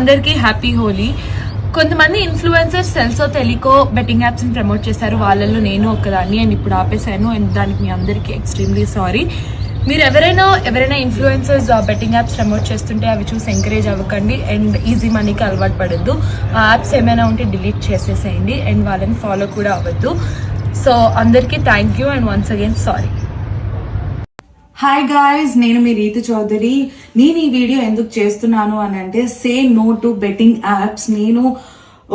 అందరికీ హ్యాపీ హోలీ. కొంతమంది ఇన్ఫ్లుయెన్సర్స్ తెలుసో తెలియకో బెట్టింగ్ యాప్స్ని ప్రమోట్ చేశారు. వాళ్ళల్లో నేను ఒకదాన్ని అండ్ ఇప్పుడు ఆపేశాను అండ్ దానికి మీ అందరికీ ఎక్స్ట్రీమ్లీ సారీ. మీరు ఎవరైనా ఎవరైనా ఇన్ఫ్లుయెన్సర్స్ బెట్టింగ్ యాప్స్ ప్రమోట్ చేస్తుంటే అవి చూసి ఎంకరేజ్ అవ్వకండి అండ్ ఈజీ మనీకి అలవాటు పడద్దు. ఆ యాప్స్ ఏమైనా ఉంటే డిలీట్ చేసేసేయండి అండ్ వాళ్ళని ఫాలో కూడా అవ్వద్దు. సో అందరికీ thank you and once again sorry. Hi guys నేను మీ రీతు చౌదరి నేను ఈ వీడియో ఎందుకు చేస్తున్నాను అని అంటే say no to betting apps నేను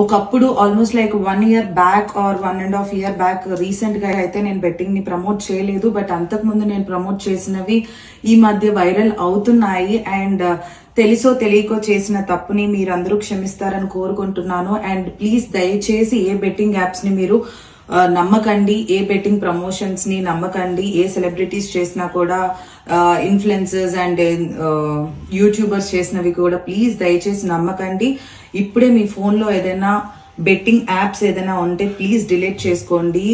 ఒకప్పుడు almost like one year back or one and half year back రీసెంట్గా అయితే నేను బెట్టింగ్ని ప్రమోట్ చేయలేదు. బట్ అంతకుముందు నేను ప్రమోట్ చేసినవి ఈ మధ్య వైరల్ అవుతున్నాయి. అండ్ uh, తెలుసో తెలియకో చేసిన తప్పుని మీరందరూ క్షమిస్తారని కోరుకుంటున్నాను. అండ్ ప్లీజ్ దయచేసి ఏ బెట్టింగ్ యాప్స్ని మీరు నమ్మకండి ఏ బెట్టింగ్ ప్రమోషన్స్ని నమ్మకండి ఏ సెలబ్రిటీస్ చేసినా కూడా ఇన్ఫ్లుయెన్సర్స్ అండ్ యూట్యూబర్స్ చేసినవి కూడా ప్లీజ్ దయచేసి నమ్మకండి. ఇప్పుడే మీ ఫోన్లో ఏదైనా బెట్టింగ్ యాప్స్ ఏదైనా ఉంటే ప్లీజ్ డిలీట్ చేసుకోండి.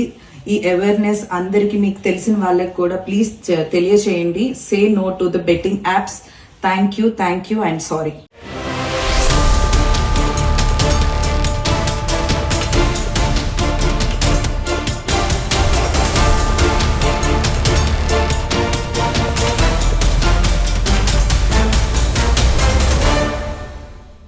ఈ అవేర్నెస్ అందరికి మీకు తెలిసిన వాళ్ళకి కూడా ప్లీజ్ తెలియచేయండి. Say no to the betting apps thank you thank you and sorry